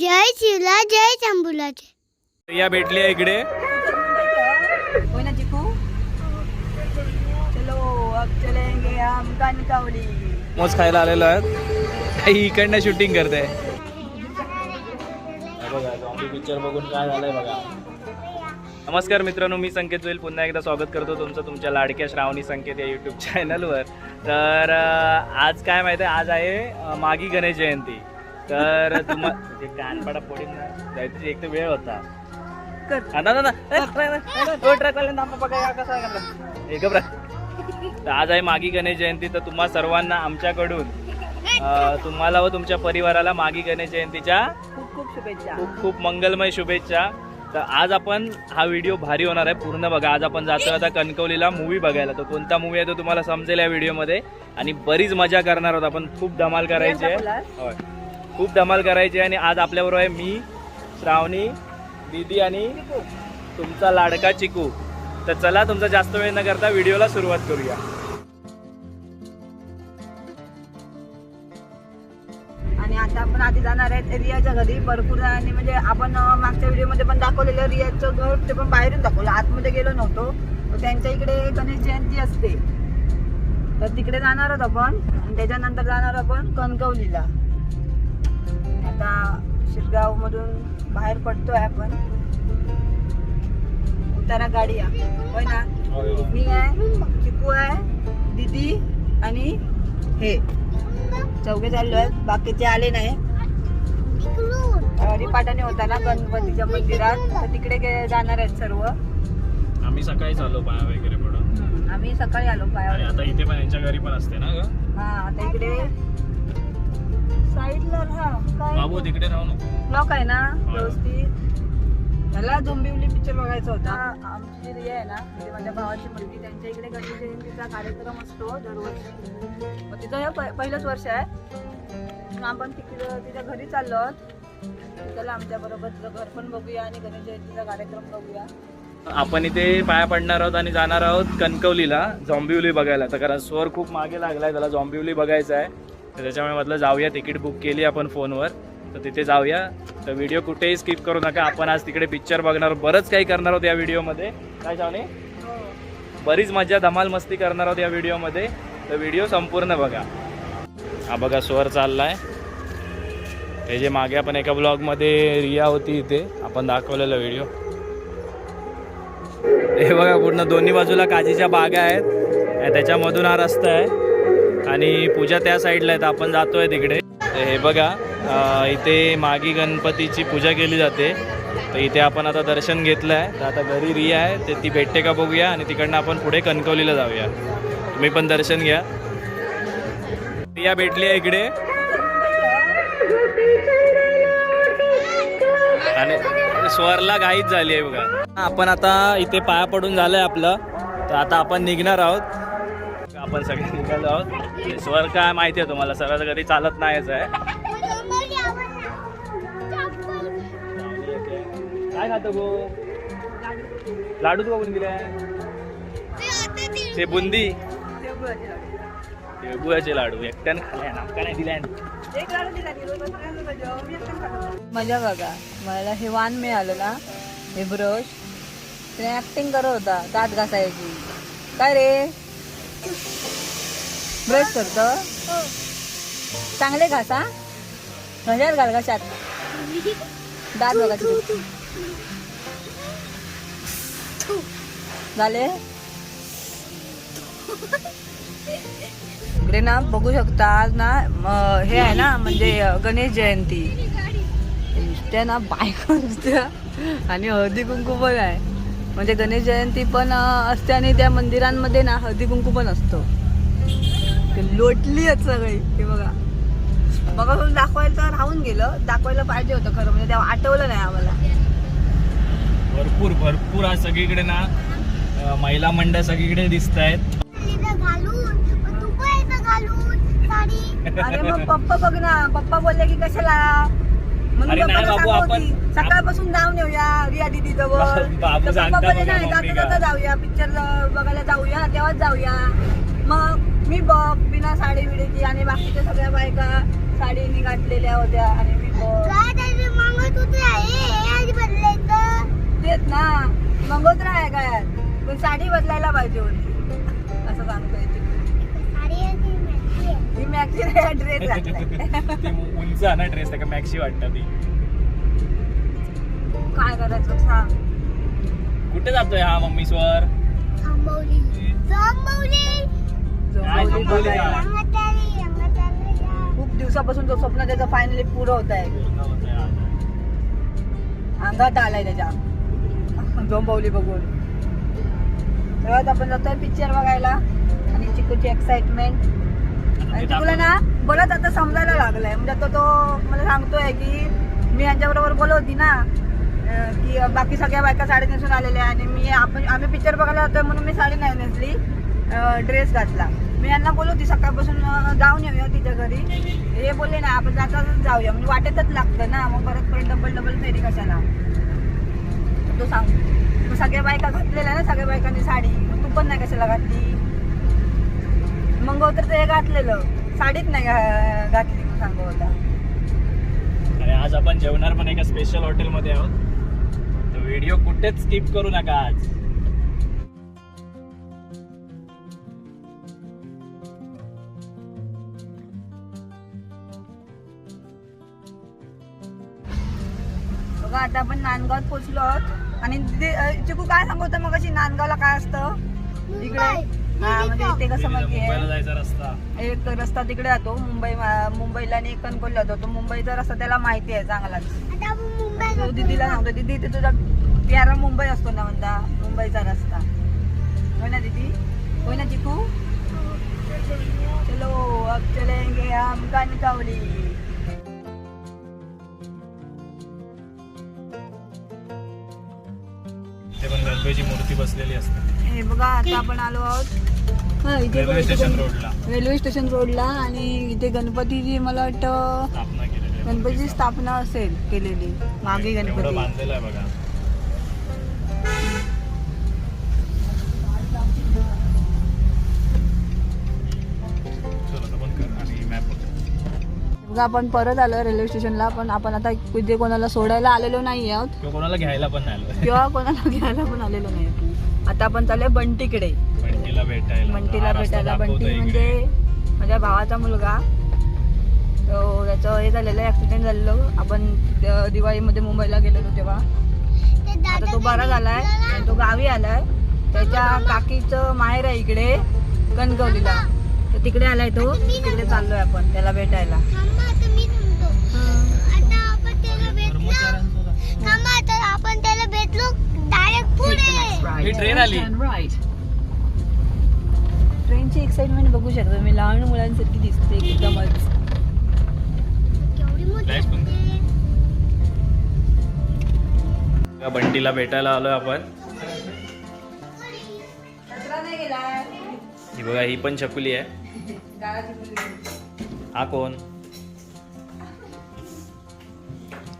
जय शिवला जय शंभूलाचे. या भेटली आहे इकडे. होय ना चिकू? चलो अब चलेंगे हम कनकवली. मोज खायला आलेलो आहेत. काही इकडनं शूटिंग करते. बघा झॉम्बी पिक्चर बघून काय झालंय बघा. नमस्कार मित्रांनो मी संकेत जोईल. पुन्हा एकदा स्वागत करतो तुमचं तुमच्या लाडक्या श्रावणी संकेत या यूट्यूब चॅनलवर तर आज काय माहिती आहे? आज आहे मागी गणेश जयंती. तर तुम्हा ते कानपाडा पोडीन ना जायची एक तर वेळ होता. कर. हा, ना, ना, ना. ए, कसा आहे घबरा. तर आज आहे मागी गणेश जयंती तर तुम्हा सर्वांना आमच्याकडून अं, तुम्हाला व तुमच्या परिवाराला मागी गणेश जयंतीच्या खूप खूप शुभेच्छा. खूप खूप मंगलमय शुभेच्छा. तर आज आपण हा व्हिडिओ भारी होणार आहे पूर्ण बघा. आज आपण जातोय आता कणकवलीला मूवी बघायला. तर कोणता मूवी आहे तो तुम्हाला समजेल या व्हिडिओमध्ये. आणि बरीच मजा करणार आहोत आपण. खूप धमाल करायची आहे. होय. खूप धमाल करायची आणि आज आपल्याबरोबर आहे मी श्रावणी दीदी आणि तुमचा लाडका चिकू. तर चला तुमचा जास्त वेळ न करता व्हिडिओला सुरुवात करूया. आणि आता आपण आधी जाणार आहेत रियाच्या घरी. भरपूर आणि म्हणजे आपण मागच्या व्हिडिओमध्ये पण दाखवलेलं रियाचं घर ते पण बाहेरून दाखवलं. आतमध्ये गेलो नव्हतो. त्यांच्या इकडे गणेश जयंती असते. तर तिकडे जाणार आहोत आपण. आणि त्याच्यानंतर जाणार आपण कणकवलीला. आता शिरगाव मधून बाहेर पडतोय आपण. उतारा गाडी होय ना? मी आहे चिकू आहे दीदी आणि हे. चौघे चाललो आहेत. बाकीचे आले नाही. हरिपाठाने होता ना गणपतीच्या मंदिरात. तर तिकडे जाणार आहेत सर्व. आम्ही सकाळी चाललो पाया वगैरे पडून. आम्ही सकाळी आलो पायावर आता इथे पण यांच्या घरी पण असते ना हा आता इकडे साईडला हा काय बाबू तिकडे राहू नको. ब्लॉक आहे ना? व्यवस्थित. मला झोंबिवली पिक्चर बघायचा होता. आमची रिया आहे ना म्हणजे माझ्या भावाची मुलगी त्यांच्या इकडे गणेश जयंतीचा कार्यक्रम असतो दरवर्षी. मग तिचं हे प- पहिलंच वर्ष आहे. मग आपण तिकडं तिच्या घरी चाललो आहोत. त्याला आमच्या बरोबर तिचं घर पण बघूया आणि गणेश जयंतीचा कार्यक्रम बघूया. आपण इथे पाया पडणार आहोत आणि जाणार आहोत कणकवलीला झॉम्बिवली बघायला. तर कारण स्वर खूप मागे लागलाय त्याला झॉम्बिवली बघायचं आहे. तर त्याच्यामुळे म्हटलं जाऊया तिकीट बुक केली आपण फोनवर. तर तिथे जाऊया. तर व्हिडिओ कुठेही स्किप करू नका. आपण आज तिकडे पिक्चर बघणार आहोत. बरंच काही करणार आहोत या व्हिडिओमध्ये काय जावणे बरीच मजा धमाल मस्ती करणार आहोत या व्हिडिओमध्ये तर व्हिडिओ संपूर्ण बघा. हा बघा स्वर चाललाय. हे जे मागे आपण एका ब्लॉगमध्ये रिया होती इथे आपण दाखवलेला व्हिडिओ हे बघा पूर्ण दोन्ही बाजूला काजीच्या बागा आहेत. त्याच्यामधून हा रस्ता आहे. आणि पूजा त्या साईडला आहे तर आपण जातोय तिकडे. हे बघा इथे मागी गणपतीची पूजा केली जाते. तर इथे आपण आता दर्शन घेतलं आहे तर आता घरी रिया आहे. ते ती भेटते का बघूया आणि तिकडनं आपण पुढे कणकवलीला जाऊया. तुम्ही पण दर्शन घ्या. रिया भेटली आहे इकडे. आणि स्वरला घाईच झाली आहे बघा. आपण आता इथे पाया पडून झालंय आपलं. तर आता आपण निघणार आहोत. आपण सगळे निघालो आहोत. स्वर काय माहिती आहे तुम्हाला? सरळ घरी चालत नाहीच आहे. काय खातो गो? लाडू तू बघून दिलाय ते बुंदी. ते गुळाचे लाडू. एकट्यानं खाल्ल्या ना. काय नाही दिल्या मजा बघा. मला हे वान मिळालं ना. हे ब्रश त्याने ऍक्टिंग करत होता. दात घासायची. काय रे? ब्रश करतो. चांगले घासा घशात घाल घशात दात बघा झाले? इकडे ना बघू शकता आज ना हे आहे ना म्हणजे गणेश जयंती. त्या ना बायका आणि हळदी कुंकू पण आहे. म्हणजे गणेश जयंती पण असते आणि त्या मंदिरांमध्ये ना हळदी कुंकू पण असतो. ते लोटली आहेत सगळी हे बघा. बघा म्हणून दाखवायला तर राहून गेलं दाखवायला पाहिजे होतं खरं म्हणजे तेव्हा आठवलं नाही आम्हाला. भरपूर भरपूर आज सगळीकडे ना महिला मंडळ सगळीकडे दिसत आहेत अरे मग पप्पा बघ ना पप्पा बोलले की कशाला? अरे नाही बाबू आपण सकाळपासून जाऊन येऊया रिया दिदी जवळ बाबू जाता जाऊया पिक्चर बघायला जाऊया तेव्हाच जाऊया. मग मी बघ बिना साडी विडीची आणि बाकीच्या सगळ्या बायका साडीने घातलेल्या होत्या आणि मी तेच ना मंगोत्र आहे काय? पण साडी बदलायला पाहिजे होती. असं सांगता येते. मॅक्सी ड्रेस घातलाय. ती उंच आहे ना ड्रेस त्या मॅक्सी वाटतं ती. काय करायचं सांग. कुठे जातोय हा मम्मी स्वर? थांबवली. थांबवली. काय. का? खूप दिवसापासून तो स्वप्न त्याचं फायनली पुरं होत आहे. अंगात आलाय त्याच्या. झोंबवली बघून. तेव्हाच आपण जातोय पिक्चर बघायला आणि चिकूची एक्साइटमेंट आणि चिकूला ना बोलत आता समजायला लागलाय. म्हणजे तो तो मला सांगतोय की मी यांच्याबरोबर बोलत होती ना की बाकी सगळ्या बायका साडी नेसून आलेल्या आणि मी आपण आम्ही पिक्चर बघायला जातोय म्हणून मी साडी नाही नेसली ड्रेस घातला. मी यांना बोलत होती सकाळपासून जाऊन येऊया तिच्या घरी. हे बोलले ना आपण जाता जाऊया. म्हणजे वाटेतच लागतं ना. मग परत परत डबल डबल फेरी कशाला? तो सांग. मग सगळ्या बायका घातलेल्या ना सगळ्या बायकांनी साडी. मग तू पण नाही कशाला घातली? मग तर ते घातलेलं. साडीच नाही घातली सांगू होता आणि आज आपण जेवणार पण एका स्पेशल हॉटेलमध्ये आहोत. तर व्हिडिओ कुठेच स्किप करू नका आज. बघा आता आपण नांदगावात पोहोचलो आहोत. आणि चिकू काय सांगत? मग अशी नांदगावला काय असतं? इकडे. हा म्हणजे ते कसं माहितीये जायचा रस्ता. एक रस्ता तिकडे जातो मुंबई मुंबईला आणि एक कणकोला जातो. तो मुंबईचा रस्ता त्याला माहिती आहे चांगलाच. आता आपण मुंबईत तो दीदीला सांगतो दीदी इथे तुझा प्यारा मुंबई असतो ना म्हणता मुंबईचा रस्ता. होय ना दीदी? होय ना चिकू? चलो अब चलेंगे हम कणकवली ते पण गणपतीची मूर्ती बसलेली असते. हे बघा आता आपण आलो आहोत. हा, रेल्वे स्टेशन रोडला. रेल्वे स्टेशन रोडला आणि इथे गणपतीची मला वाटतं स्थापना केलेली आहे. गणपतीची स्थापना असेल केलेली. मागे गणपती. बघा. चल आता बंद कर आणि मॅप बघा. आपण परत आलो रेल्वे स्टेशनला पण आपण आता इथे कोणाला सोडायला आलेलो नाही आहोत. कोणाला घ्यायला पण आलं. किंवा कोणाला घ्यायला पण आलेलो नाही आता आपण चाललोय बंटीकडे. बंटीला भेटायला. बंटीला बंटी. म्हणजे माझ्या भावाचा मुलगा. तो त्याचं हे झालेलं ऍक्सिडेंट झालेलं. आपण दिवाळीमध्ये मुंबईला गेलेलो तेव्हा. आता तो बरा झालाय आणि तो गावी आलाय. त्याच्या काकीचं माहेर आहे इकडे कणकवलीला. तर तिकडे आलाय तो. तिकडे चाललोय आपण त्याला भेटायला. ही ट्रेन आली. ट्रेनची एक्साइटमेंट बघू शकतो मी लहान मुलांसारखी दिसते एकदमच बंटीला भेटायला आलोय आपण. ही बघा ही पण छकुली आहे. हा कोण?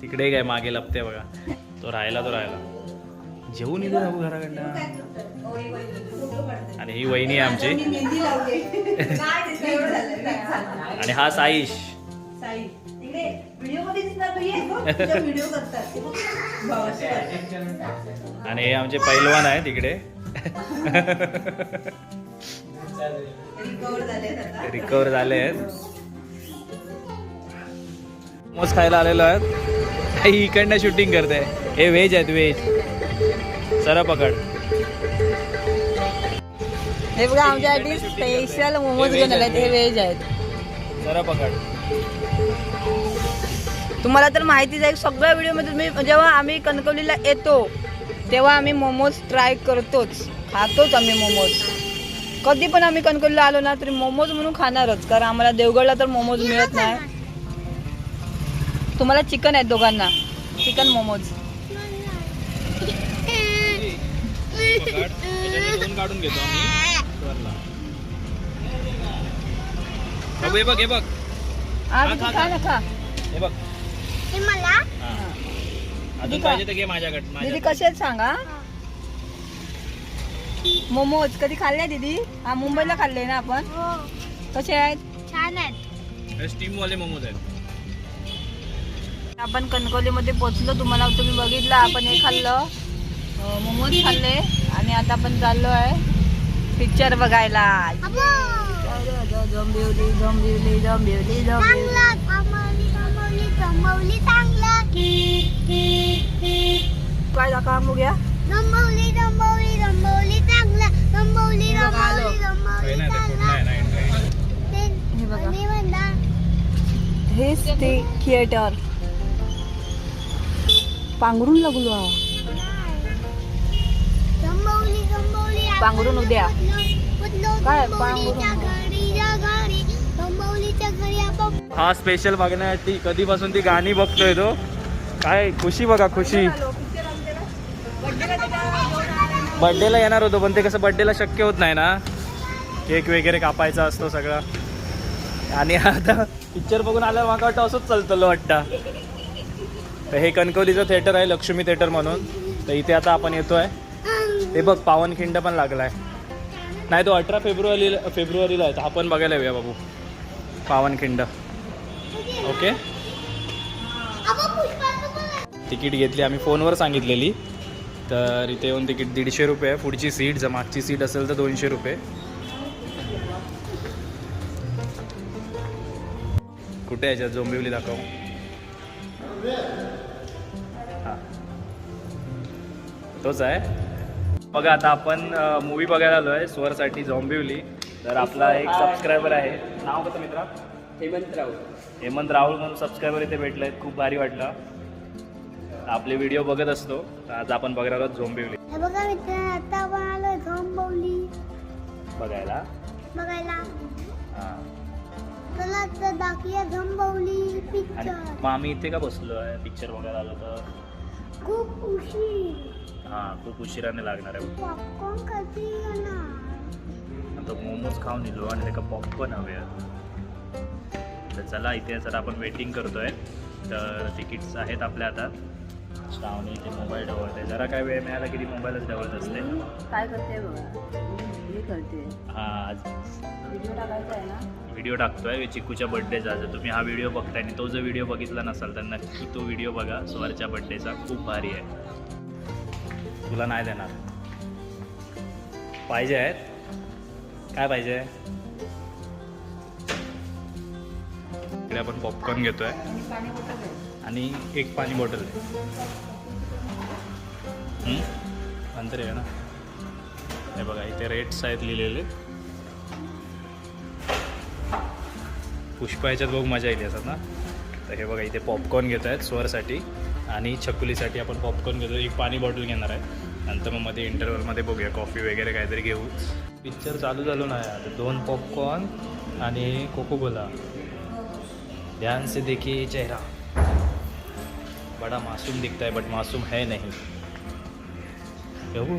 तिकडे काय मागे लपते बघा. तो राहिला तो राहिला. जेवून इथे जाऊ घराकडनं. आणि ही वहिनी आहे आमची. आणि हा साईश. आणि हे आमचे पैलवान आहे तिकडे रिकवर झाले आहेत मोमोज खायला आलेलो आहेत. ही इकडनं शूटिंग करते. हे व्हेज आहेत व्हेज सरा पकड. हे बघा आमच्यासाठी स्पेशल मोमोज घेऊन आले हे व्हेज आहेत. सरा पकड. तुम्हाला तर माहितीच आहे सगळ्या व्हिडिओमध्ये तुम्ही जेव्हा आम्ही कणकवलीला येतो तेव्हा आम्ही मोमोज ट्राय करतोच. खातोच आम्ही मोमोज कधी पण आम्ही कणकवलीला आलो ना तरी मोमोज म्हणून खाणारच कारण आम्हाला देवगडला तर मोमोज मिळत नाही. तुम्हाला चिकन आहेत दोघांना. चिकन मोमोज पकड त्याच्यातले दोन काढून घेतो आम्ही. स्वरला. हे बघ हे बघ. हा खा, खा, हे बघ. हे मला? हा. अजून. पाहिजे तर घे माझ्याकडे दीदी माझ्या कसे आहेत सांगा? मोमोज कधी खाल्ले दीदी? हा मुंबईला खाल्ले ना आपण? हो. कसे आहेत? छान आहेत. स्टीम वाले मोमोज आहेत. आपण कणकवलीमध्ये पोचलो तुम्हाला तुम्ही बघितलं आपण हे खाल्लं. मोमोज खाल्ले आणि आता आपण चाललो आहे पिक्चर बघायला. अबो, झोंबिवली झोंबिवली झोंबिवली काय दाखवा बघूया थांबवली थांबवली थांबवली चांगला हे चांगला हेच ते थिएटर पांघरून लागलो पांघरून उद्या. काय पांघरून? हा स्पेशल बघण्यासाठी कधीपासून ती गाणी बघतोय तो. काय खुशी बघा खुशी. बर्थडेला येणार होतो पण ते कसं बर्थडेला शक्य होत नाही ना. केक वगैरे कापायचा असतो सगळं. आणि आता पिक्चर बघून आल्यावर मला वाटतं असंच चालतं वाटतं. तर हे कणकवलीचं थिएटर आहे लक्ष्मी थिएटर म्हणून. तर इथे आता आपण येतोय. हे बघ पावनखिंड पण लागलाय. नाही तो अठरा फेब्रुवारीला फेब्रुवारीला आहे. तर आपण बघायला येऊया बाबू. पावनखिंड. ओके? तिकीट घेतली आम्ही फोनवर सांगितलेली. तर इथे येऊन तिकीट दीडशे रुपये आहे. पुढची सीट जर मागची सीट असेल तर दोनशे रुपये. कुठे याच्यात? झोंबिवली दाखव. हां. तोच आहे. बघा आता आपण मूवी बघायला आलो आहे स्वरसाठी झोंबिवली तर आपला एक सबस्क्रायबर आहे. नाव कसं मित्रा? हेमंत राऊत. हेमंत राहुल म्हणून सबस्क्रायबर इथे भेटले आहेत खूप भारी वाटलं. आपले व्हिडिओ बघत असतो. आज आपण बघणार आहोत झोंबिवली हे बघा मित्र आता आपण आलोय थांबवली बघायला? बघायला. हां. दाखवूया पिक्चर मग आम्ही इथे का बसलो आहे पिक्चर बघायला आलो तर. खूप उशीर. हां खूप उशिराने लागणार आहे. पॉपकॉर्न कधी आता मोमोज खाऊन येलो आणि त्याला पॉपकॉर्न हवे तर चला इथे जर आपण वेटिंग करतोय. तर तिकीट्स आहेत आपल्या आता. श्रावणी इथे मोबाईल ठेवत जरा काय वेळ मिळाला की ती मोबाईलच ठेवत असते. काय करते हे करते. हा आज व्हिडिओ टाकायचा आहे ना? व्हिडिओ टाकतोय. चिकूच्या बड्डेचा जर तुम्ही हा व्हिडिओ बघताय आणि तो जर व्हिडिओ बघितला नसाल तर नक्की तो व्हिडिओ बघा. स्वरच्या बड्डेचा खूप भारी आहे. तुला नाही देणार. पाहिजे आहेत? काय पाहिजे? इकडे आपण पॉपकॉर्न घेतोय. आणि एक पाणी बॉटल आहे. अंतर आहे ना? हे बघा इथे रेट्स आहेत लिहिलेले. पुष्पा याच्यात बघ मजा येईल असं ना? तर हे बघा इथे पॉपकॉर्न घेत आहेत स्वरसाठी आणि छकुलीसाठी आपण पॉपकॉर्न घेतो एक पाणी बॉटल घेणार आहे. नंतर मग मध्ये इंटरव्हलमध्ये बघूया. कॉफी वगैरे काहीतरी घेऊ. पिक्चर चालू झालो नाही आता दोन पॉपकॉर्न आणि कोको कोला ध्यान से देखिए चेहरा. बड़ा मासूम दिखता है बट मासूम है नहीं. बघू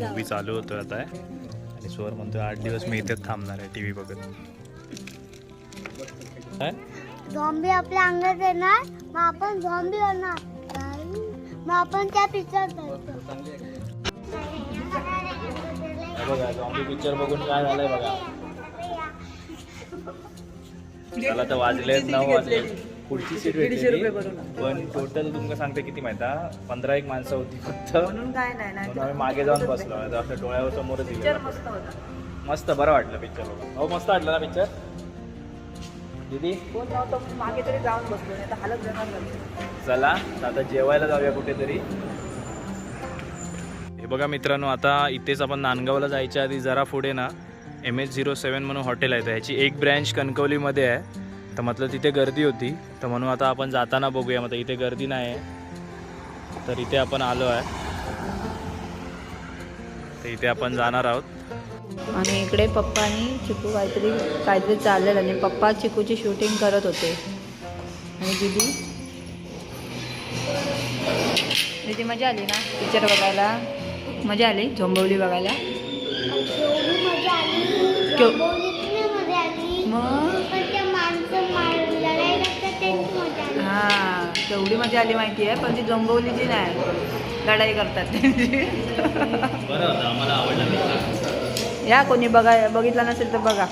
मूवी चालू होतो आता आणि स्वर म्हणतोय आठ दिवस मी इथेच थांबणार आहे टी व्ही बघत. काय झॉम्बी आपल्या अंगात येणार मग आपण झॉम्बी होणार. मग आपण त्या पिक्चर बघा झॉम्बी पिक्चर बघून काय झालंय बघा. त्याला तर वाजले नऊ वाजले पुढची सीट भेटली पण टोटल तुमका सांगते किती माहिती आहे? पंधरा एक माणसं होती फक्त. म्हणून काय नाही नाही. म्हणून आम्ही मागे जाऊन बसलो. आपल्या डोळ्यावर समोरच. मस्त होता. मस्त बरं वाटलं पिक्चर बघून. हो मस्त वाटलं ना पिक्चर दीदी? कोण नव्हतं? मागे तरी जाऊन बसलो नाही तर हालत जाणार नाही चला आता जेवायला जाऊया कुठेतरी. हे बघा मित्रांनो आता इथेच आपण नांदगावला जायच्या आधी जरा पुढे ना एम एच झिरो सेवन म्हणून हॉटेल आहे. तर ह्याची एक ब्रँच कणकवलीमध्ये आहे. तर म्हटलं तिथे गर्दी होती. तर म्हणून आता आपण जाताना बघूया. मग इथे गर्दी नाही आहे तर इथे आपण आलो आहे. तर इथे आपण जाणार आहोत. आणि इकडे पप्पानी चिकू काहीतरी काहीतरी चाललेलं आणि पप्पा चिकूची शूटिंग करत होते. आणि दीदी? दीदी मजा आली ना? पिक्चर बघायला? मजा आली? झोंबवली बघायला? हां तेवढी मजा आली माहिती आहे पण ती झोंबवलीची नाही. लढाई करतात त्यांची बरं होतं आम्हाला आवडलं या कोणी बघा बघितला नसेल तर बघा.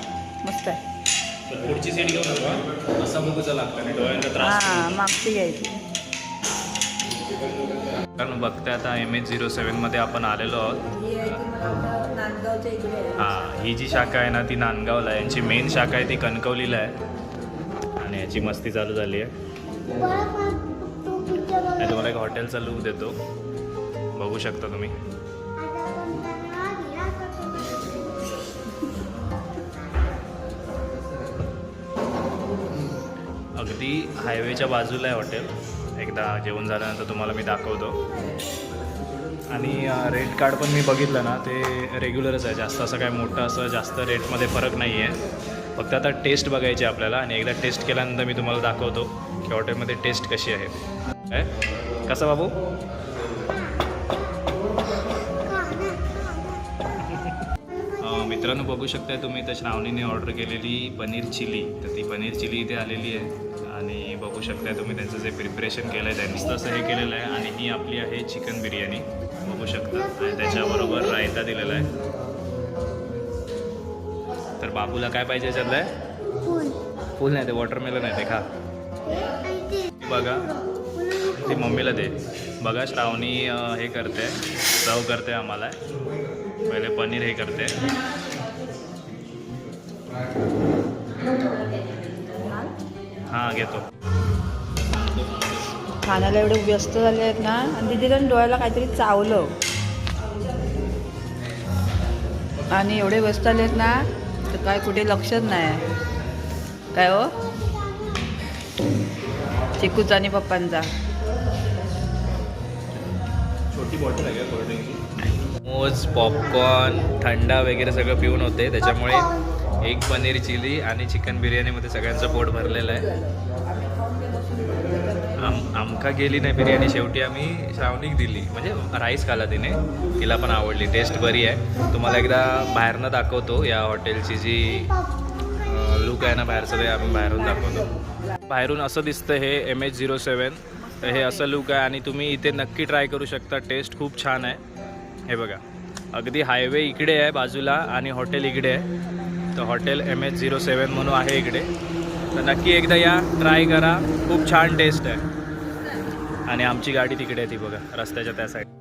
मस्त आहे. पुढची सीट घेऊ नका असा बघूचा लागतं नाही डोळ्यांना त्रास हा मागची घ्यायची. कारण बघते आता एम एच झिरो सेवनमध्ये आपण आलेलो आहोत. ही. हां ही जी शाखा आहे ना ती नांदगावला आहे. यांची मेन शाखा आहे ती कणकवलीला आहे. आणि याची मस्ती चालू झाली आहे. तुम्हाला एक हॉटेलचा लूक देतो. बघू शकता तुम्ही. अगदी हायवेच्या बाजूला आहे हॉटेल एकदा जेवण झाल्यानंतर तुम्हाला मी दाखवतो. आणि रेट कार्ड पण मी बघितलं ना ते रेग्युलरच आहे. जास्त असं काय मोठं असं जास्त रेटमध्ये फरक नाही आहे फक्त आता टेस्ट बघायची आहे आपल्याला आणि एकदा टेस्ट केल्यानंतर मी तुम्हाला दाखवतो की हॉटेलमध्ये टेस्ट कशी आहे. काय कसं बाबू? मित्रांनो बघू शकताय तुम्ही तर श्रावणीने ऑर्डर केलेली पनीर चिली. तर ती पनीर चिली इथे आलेली आहे. आणि बघू शकताय तुम्ही त्यांचं जे प्रिपरेशन केलं आहे त्यांनी तसं हे केलेलं आहे. आणि ही आपली आहे चिकन बिर्याणी बघू शकता. आणि त्याच्याबरोबर रायता दिलेला आहे. तर बाबूला काय पाहिजे याच्यातलं? आहे फुल नाही ते वॉटरमेलन आहे ते खा. ते बघा. ती मम्मीला दे. बघा श्रावणी हे करते. सर्व करते आम्हाला. पहिले पनीर हे करते. हां घेतो. खाण्याला एवढे व्यस्त झाले आहेत ना आणि तिथे जाऊन डोळ्याला काहीतरी चावलं. आणि एवढे व्यस्त झाले आहेत ना तर काय कुठे लक्षच नाही. काय हो? चिकूचा आणि पप्पांचा. छोटी बॉटल आहे का कोल्ड्रिंकची मोज पॉपकॉर्न थंडा वगैरे सगळं पिऊन होते त्याच्यामुळे एक पनीर चिली आणि चिकन बिर्याणीमध्ये सगळ्यांचं पोट भरलेलं आहे. आम आमका गेली नाही बिर्याणी शेवटी आम्ही श्रावणीक दिली. म्हणजे राईस खाला तिने. तिला पण आवडली. टेस्ट बरी आहे. तुम्हाला एकदा बाहेरनं दाखवतो या हॉटेलची जी लुक आहे ना बाहेरचं ते आम्ही बाहेरून दाखवतो. बाहेरून असं दिसतं हे एम एच झिरो सेवन तर हे असं लुक आहे आणि तुम्ही इथे नक्की ट्राय करू शकता. टेस्ट खूप छान आहे. हे बघा. अगदी हायवे इकडे आहे बाजूला आणि हॉटेल इकडे आहे. तर hotel M H zero seven म्हणून आहे इकडे. तर नक्की एकदा या ट्राय करा. खूप छान टेस्ट आहे. आणि आमची गाडी तिकडे आहे ती बघा रस्त्याच्या त्या साईड